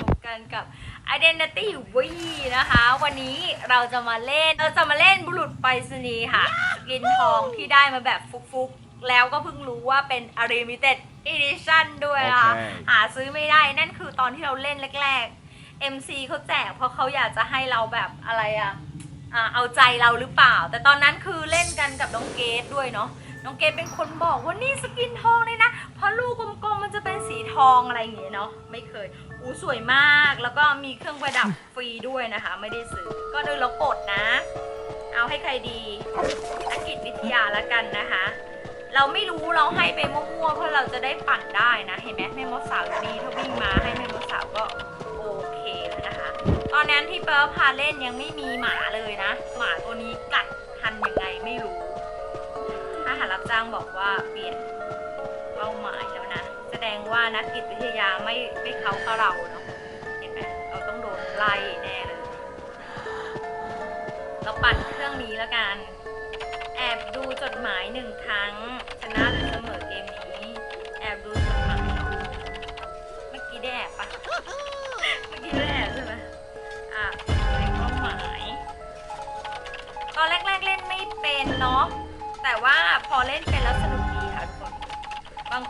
พบกันกับ Identity V นะคะ วันนี้เราจะมาเล่น เราจะมาเล่นบุรุษไปรษณีย์ค่ะสกินทองที่ได้มาแบบฟุกๆ แล้วก็เพิ่งรู้ว่าเป็น Unlimited Edition ด้วยนะคะโอเค หาซื้อไม่ได้นั่นคือตอนที่เราเล่นแรกๆ MC เขาแจกเพราะเขาอยากจะให้เราแบบอะไรอะอ่าเอาใจเราหรือเปล่า แต่ตอนนั้นคือเล่นกันกับน้องเกดด้วยเนาะ น้องเกดเป็นคนบอกว่านี่สกินทองเลยนะ เพราะลูกกลมๆมันจะเป็นสีทองอะไรอย่างเงี้ยเนาะ ไม่เคยอู้ สวยมากแล้วก็มีเครื่องประดับฟรีด้วยนะคะ ไม่ได้ซื้อก็เลยเรากดนะ เอาให้ใครดีนักกิจวิทยาละกันนะคะ เราไม่รู้เราให้ไปมั่วๆเพื่อเราจะได้ปั่นได้นะเห็นไหมแม่มดสาวอยู่นี่ถ้าวิ่งมาให้แม่มดสาวก็โอเคแล้วนะคะ ตอนนั้นที่เปิร์พาเล่นยังไม่มีหมาเลยนะ หมาตัวนี้กัดทันยังไงไม่รู้ถ้าหารับจ้างบอกว่าเปลี่ยนเป้าหมายแล้ว ดงว่านักจิตวิทยาไม่ไม่เขากับเราเนาะเห็นไหมเราต้องโดนไล่แน่เลย เราปัดเครื่องนี้แล้วกัน แอบดูจดหมายหนึ่งครั้งชนะเลย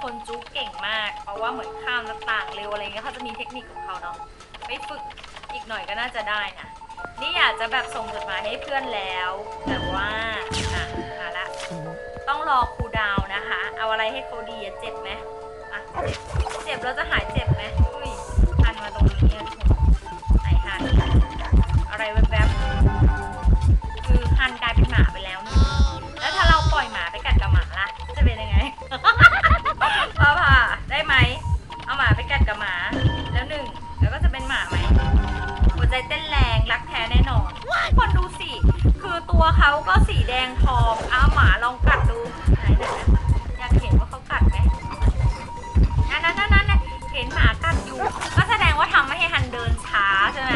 คนจุ๊กเก่งมาก เพราะว่าเหมือนข้ามต่างเร็วอะไรเงี้ยเขาจะมีเทคนิคของเขาเนาะไปฝึกอีกหน่อยก็น่าจะได้นะนี่อยากจะแบบส่งจดหมายให้เพื่อนแล้ว แต่ว่าอะมาละต้องรอครูดาวนะคะ เอาอะไรให้เขาดีอะเจ็บไหมอะเจ็บเจ็บแล้วจะหายเจ็บไหม ใจเต้นแรงรักแท้แน่นอนคนดูสิ คือตัวเขาก็สีแดงทองเอาหมาลองกัดดูไหนไหนนะอยากเห็นว่าเขากัดไหมนั่นนั่นนั่นนั่นเห็นหมากัดอยู่ ก็แสดงว่าทำไม่ให้ฮันเดินช้าใช่ไหม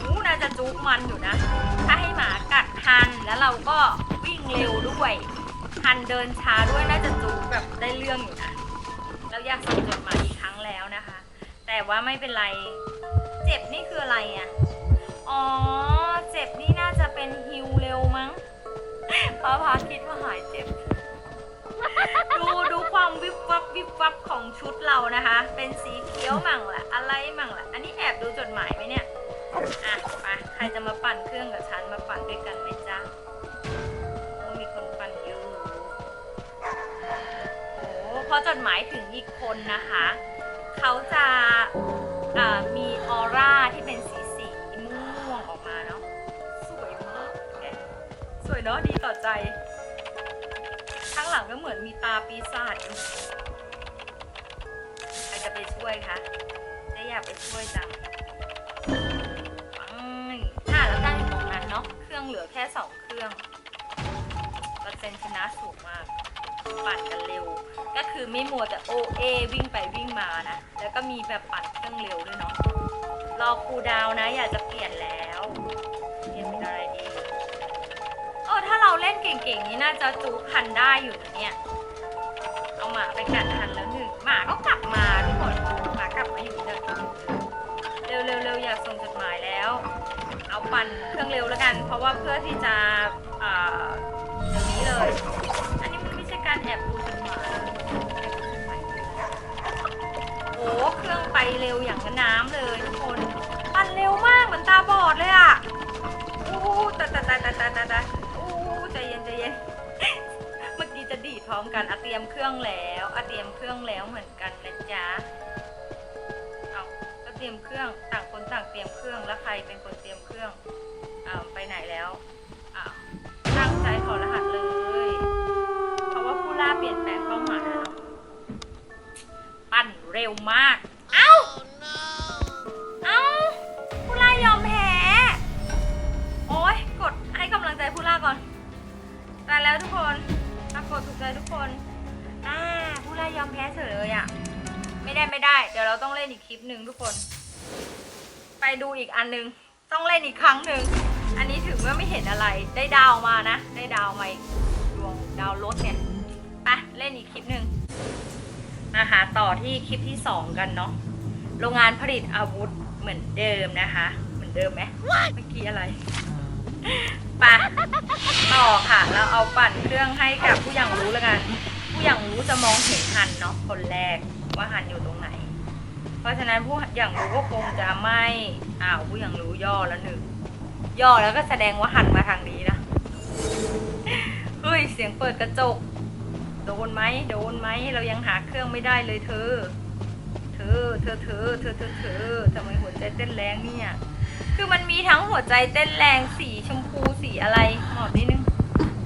อู้น่าจะจุกมันอยู่นะ ถ้าให้หมากัดฮันแล้วเราก็วิ่งเร็วด้วยฮันเดินช้าด้วยน่าจะจุกแบบได้เรื่องอยู่นะแล้วอยากส่งจดหมายอีกครั้งแล้วนะคะ แต่ว่าไม่เป็นไร เจ็บนี่คืออะไรอะ อ๋อ เจ็บนี่น่าจะเป็นฮิวเร็วมั้งพระพาคิดว่าหายเจ็บ ดูดูความวิบวับวิบวับของชุดเรานะคะ เป็นสีเขียวมั่งแหละอะไรมั่งแหละอันนี้แอบดูจดหมายไหมเนี่ย อะไปใครจะมาปั่นเครื่องกับฉันมาปั่นด้วยกันไหมจ๊ะมีคนปั่นอยู่โอ้พอจดหมายถึงอีกคนนะคะ เขาจะ อ่ามีออร่าที่เป็นสีสีม่วงๆออกมาเนาะสวยมากแกสวยเนาะดีต่อใจ ข้างหลังก็เหมือนมีตาปีศาจอยู่ใครจะไปช่วยคะจะอยากไปช่วยจังปังอะแล้วตั้งอยู่ตรงนั้นเนาะเครื่องเหลือแค่สองเครื่องเปอร์เซ็นต์ชนะสูงมาก ปั่นกันเร็ว ก็คือไม่มัวแต่โอเอวิ่งไปวิ่งมานะ แล้วก็มีแบบปั่นเครื่องเร็วด้วยเนาะ รอครูดาวนะ อยากจะเปลี่ยนแล้วเปลี่ยนเป็นอะไรดีเออถ้าเราเล่นเก่งๆนี่น่าจะจูคันได้อยู่นะเนี่ย เอาหมาไปกัดทันแล้วหนึ่งหมาก็กลับมาทุกคนหมากลับมาอยู่เดิมเร็วเร็วเร็วอยากส่งจดหมายแล้ว เอาปั่นเครื่องเร็วแล้วกัน เพราะว่าเพื่อที่จะ ตายตายตายตายตายตายอู้ใจเย็นใจเย็น เมื่อกี้จะดีดพร้อมกันอะเตรียมเครื่องแล้วอะเตรียมเครื่องแล้วเหมือนกันนะจ๊ะ เอาเตรียมเครื่องต่างคนต่างเตรียมเครื่องแล้วใครเป็นคนเตรียมเครื่องอ้าไปไหนแล้วอ้าตั้งใจถอรหัสเลย เพราะว่าผู้ล่าเปลี่ยนแปลงเป้าหมายแล้วปั่นเร็วมาก ล่นอีกคลิปหนึ่งทุกคน ไปดูอีกอันหนึง ต้องเล่นอีกครั้งหนึ่ง อันนี้ถือว่าไม่เห็นอะไร ได้ดาวมานะ ได้ดาวมาอีกดวงดาวรถเนี่ย ไปเล่นอีกคลิปหนึ่งมาหาต่อที่คลิปที่สองกันเนาะ โรงงานผลิตอาวุธเหมือนเดิมนะคะ เหมือนเดิมไหมเมื่อกี้อะไรไปะต่อค่ะ เราเอาปั่นเครื่องให้กับผู้อย่างรู้แล้วกัน ผู้อย่างรู้จะมองเห็นฮันเนาะคนแรกว่าฮันอยู่ตรงไหน เพราะฉะนั้นผู้อย่างรู้ก็คงจะไม่อ้าวผู้อย่างรู้ย่อแล้วหนึ่งย่อแล้วก็แสดงว่าหันมาทางนี้นะเฮ้ยเสียงเปิดกระจก โดนไหมโดนไหมเรายังหาเครื่องไม่ได้เลยเธอ เธอเธอเธอเธอเธอเธอทำไมหัวใจเต้นแรงเนี่ยคือมันมีทั้งหัวใจเต้นแรงสีชมพูสีอะไรหมอบนิดนึง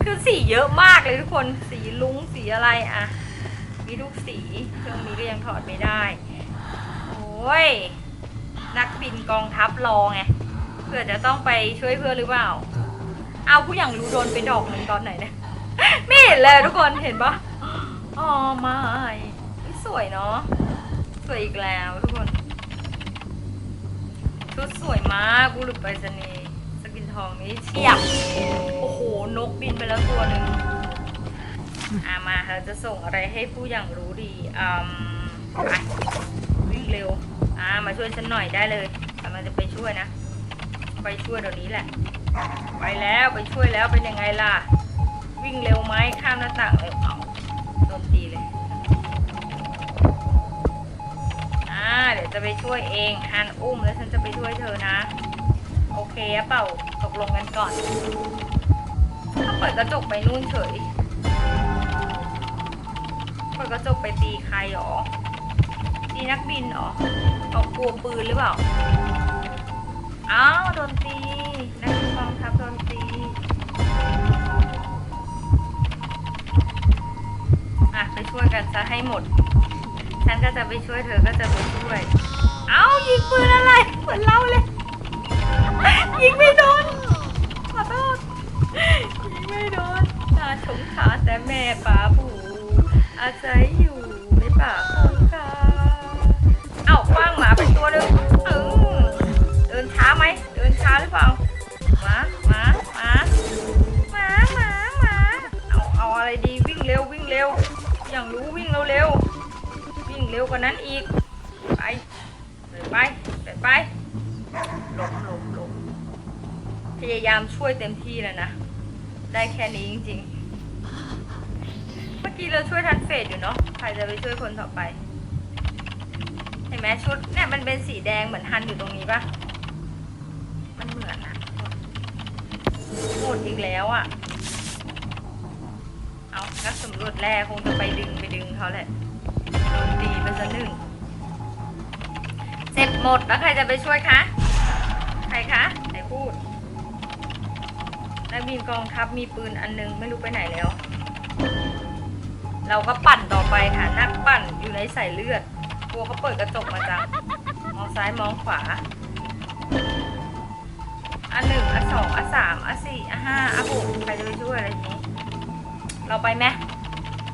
คือสีเยอะมากเลยทุกคนสีลุ้งสีอะไรอะมีทุกสีเครื่องนี้ก็ยังถอดไม่ได้ อ้ย นักบินกองทัพรอไงเพื่อจะต้องไปช่วยเพื่อนหรือเปล่า เอาผู้อย่างรู้โดนไปดอกหนึ่งตอนไหนเนี่ย ไม่เห็นเลยทุกคนเห็นปะอ๋อไม่สวยเนาะ สวยอีกแล้วทุกคน ชุดสวยมากบุรุษไปรษณีย์สกินทองนี้เฉียบ โอ้โห นกบินไปแล้วตัวหนึ่งอามาเราจะส่งอะไรให้ผู้อย่างรู้ดีอืมไป เร็วอ่ามาช่วยฉันหน่อยได้เลยกำลังจะไปช่วยนะ ไปช่วยเดี๋ยวนี้แหละ ไปแล้วไปช่วยแล้วเป็นยังไงล่ะ วิ่งเร็วไหมข้ามหน้าต่างเลยเอาโดนตีเลยอ่าเดี๋ยวจะไปช่วยเองฮันอุ้มแล้วฉันจะไปช่วยเธอนะ โอเคเปล่าตกลงกันก่อนถ้าเปิดกระจกไปนู่นเฉยเปิดกระจกไปตีใครหรอ ตีนักบินหรอเอากลัวปืนหรือเปล่า อ้าวโดนตี นักบินกองทัพโดนตี อะไปช่วยกันซะให้หมด ฉันก็จะไปช่วยเธอก็จะไปช่วย เอ้ายิงปืนอะไรเหมือนเราเลย ยิงไม่โดน ขอโทษ ยิงไม่โดนนาชงขาแต่แม่ป่าผูอาศัยอยู่ในป่าคง ตัวหนึงเออเดินช้าไหมเดินช้าหรือเปล่าหมาหมาหมาหมาหมาหมาเอาเอาอะไรดีวิ่งเร็ววิ่งเร็ว อย่างรู้วิ่งเร็วๆวิ่งเร็วกว่านั้นอีก ไปเดินไปเดินไปหลบหลบหลบพยายามช่วยเต็มที่แล้วนะได้แค่นี้จริงๆ เมื่อกี้เราช่วยทันเฟสอยู่เนาะใครจะไปช่วยคนต่อไป เห็นไหมชุดเนี่ยมันเป็นสีแดงเหมือนฮันอยู่ตรงนี้ปะมันเหมือนอะหมดอีกแล้วอะเอานักสำรวจแร่คงจะไปดึงไปดึงเขาแหละโดนตีไปซะหนึ่งเสร็จหมดแล้วใครจะไปช่วยคะใครคะไหนพูดนักบินกองทัพมีปืนอันนึงไม่รู้ไปไหนแล้ว เราก็ปั่นต่อไปค่ะนักปั่นอยู่ในสายเลือด ลัวเขาเปิดกระจกมาจังมองซ้ายมองขวา อันหนึ่งอันสองอันสามอันสี่อันห้าอันหกใครจะไปช่วยอะไรอย่างนี้ เราไปไหม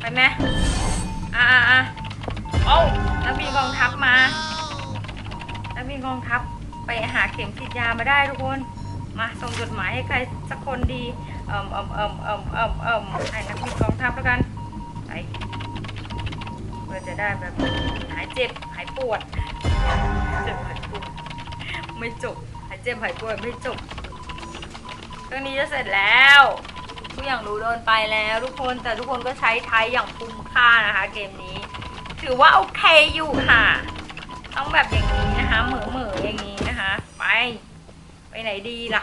ไปไหมอ่าอ่าอ่าโอ้านักบินกองทัพมานักบินกองทัพไปหาเข็มฉีดยามาได้ทุกคน มาส่งจดหมายให้ใครสักคนดี เอ่มเอ่มเอ่มเอ่มเอ่มเอ่มให้นักบินกองทัพแล้วกันไป พื่อจะได้แบบหายเจ็บหายปวดเจ็บหายปวดไม่จบหายเจ็บหายปวดไม่จบเครื่องนี้จะเสร็จแล้วทุกอย่างรู้โดนไปแล้วทุกคนแต่ทุกคนก็ใช้ไทยอย่างคุ้มค่านะคะ เกมนี้ ถือว่าโอเคอยู่ค่ะ ต้องแบบอย่างนี้นะคะเหม่อเหม่ออย่างนี้นะคะ ไป ไปไหนดีล่ะ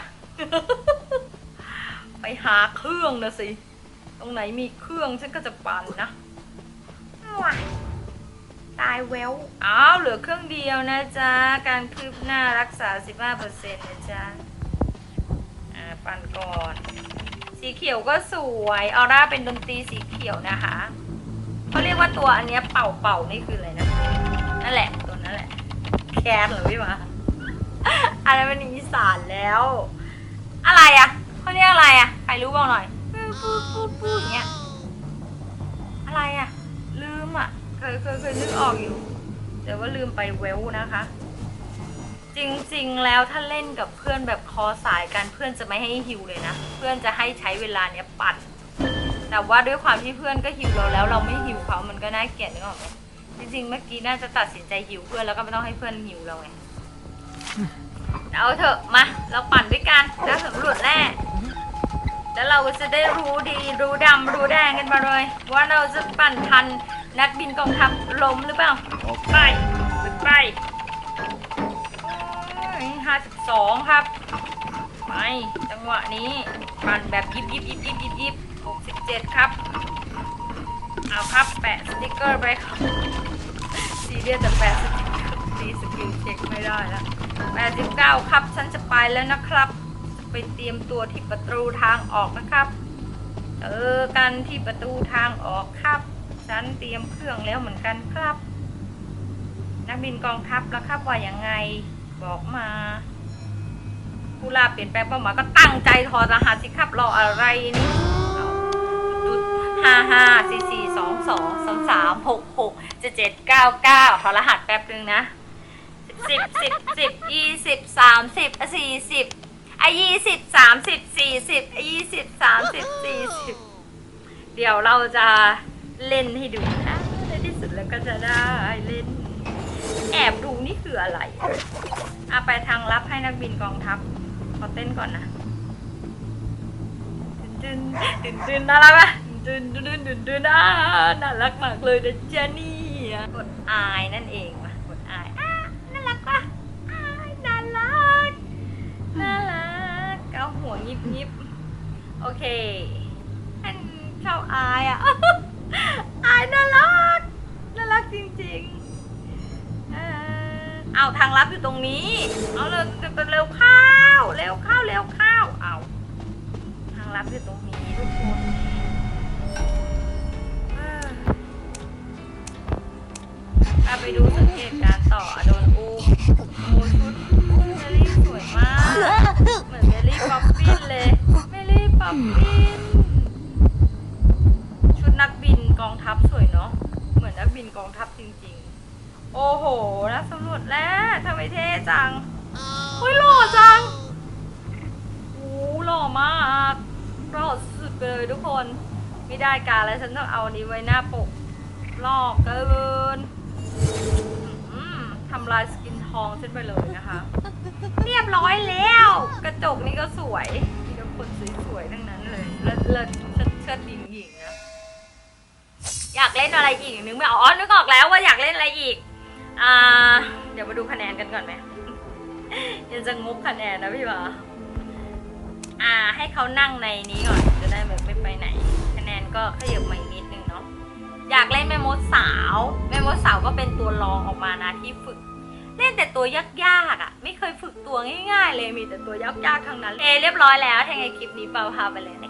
ไปหาเครื่องนะสิ ตรงไหนมีเครื่องฉันก็จะปั่นนะว้า ตายแววอ้าวเหลือเครื่องเดียวนะจ๊ะ การคืบหน้ารักษา 15%นะจ๊ะ อ่าปั่นก่อน สีเขียวก็สวยออร่าเป็นดนตรีสีเขียวนะคะเขาเรียกว่าตัวอันเนี้ยเป่าเป่าๆนี่คืออะไรนะ นั่นแหละตัวนั้นแหละ แคสเหรอพี่หมาอะไรมันอีสานแล้ว อะไรอะเขาเรียกอะไรอะใครรู้บอกหน่อยพูดพูดพูดอย่างเงี้ยอะไรอะลืมอะ เคยเคยเคยนึกออกอยู่ แต่ว่าลืมไปเวลนะคะ จริงๆแล้วถ้าเล่นกับเพื่อนแบบคอสายกันเพื่อนจะไม่ให้ฮิวเลยนะ เพื่อนจะให้ใช้เวลาเนี้ยปั่นแต่ว่าด้วยความที่เพื่อนก็ฮิวเราแล้วเราไม่ฮิวเขามันก็น่าเกลียดนึกออกไหมจริงๆเมื่อกี้น่าจะตัดสินใจหิวเพื่อนแล้วก็ไม่ต้องให้เพื่อนหิวเราไงเอาเถอะมา เราปั่นด้วยกันแล้วสำรวจแร่แล้วเราจะได้รู้ดีรู้ดำรู้แดงกันมาเลย ว่าเราจะปั่นทัน นักบินกองทัพล้มหรือเปล่า ไปไปห้าสิบสองครับ ไป จังหวะนี้ปั่นแบบยิบยิบยิบยิบยิบยิบหกสิบเจ็ดครับ เอาครับ แปะสติกเกอร์ไปครับซีเรียสแต่แปะสติกเกอร์ตีสกิลเช็คไม่ได้แล้วแปดสิบเก้าครับ ฉันจะไปแล้วนะครับ จะไปเตรียมตัวที่ประตูทางออกนะครับ เจอกันที่ประตูทางออกครับ ฉันเตรียมเครื่องแล้วเหมือนกันครับ นักบินกองทัพแล้วครับว่ายังไงบอกมาผู้ล่าเปลี่ยนแปลงเป้าหมายก็ตั้งใจถอดรหัสสิครับรออะไรนี่เอาดูห้าห้าสี่สี่สองสองสามสามหกหกเจ็ดเจ็ดเก้าเก้าถอดรหัสแป๊บนึงนะสิบสิบสิบยี่สิบสามสิบสี่สิบไอ้ยี่สิบสามสิบสี่สิบไอ้ยี่สิบสามสิบสี่สิบเดี๋ยวเราจะ เล่นให้ดูนะในที่สุดแล้วก็จะได้เล่น แอบดูนี่คืออะไรอะไปทางรับให้นักบินกองทัพขอเต้นก่อนนะดึนดึนดึนน่ารักปะดึนดึนดึนดึนดึนอ่าน่ารักมากเลยนะเจนี่กดอายนั่นเองว่ะกดอายอะน่ารักปะน่ารักน่ารักเกาหัวยิบยิบโอเค อาไปดูสังเกตการณ์ต่อโดนอูมโอ้ชุดเมลี่สวยมาก เหมือนเมลี่ป๊อปปิ้นเลยเมลี่ป๊อปปิ้น ชุดนักบินกองทัพสวยเนาะ เหมือนนักบินกองทัพจริงๆ โอ้โหนักสำรวจแล้วทำไมเท่จังเฮ้ยหล่อจังโอ้หล่อมากหล่อสุดเลยทุกคน ไม่ได้การแล้วฉันต้องเอาอันนี้ไว้หน้าปกหล่อเกิน ทำลายสกินทองฉันไปเลยนะคะ เรียบร้อยแล้ว กระจกนี่ก็สวยมีแต่คนสวยๆทั้งนั้นเลย เลิศเลิศเชิดเชิดหญิงหญิงนะอยากเล่นอะไรอีกนึกไม่ออกอ๋อนึกออกแล้วว่าอยากเล่นอะไรอีกอ่าเดี๋ยวมาดูคะแนนกันก่อนไหมยังจะงบคะแนนนะพี่บ่าอ่า ให้เขานั่งในนี้ก่อนจะได้แบบไม่ไปไหน คะแนนก็ขยับมาอีก อยากเล่นแม่มดสาว แม่มดสาวก็เป็นตัวรองออกมานะที่ฝึก เล่นแต่ตัวยากๆอะ ไม่เคยฝึกตัวง่ายๆ เลยมีแต่ตัวยากๆทั้งนั้น เอเรียบร้อยแล้วถ้าไงคลิปนี้เปาพาไปเลยนะ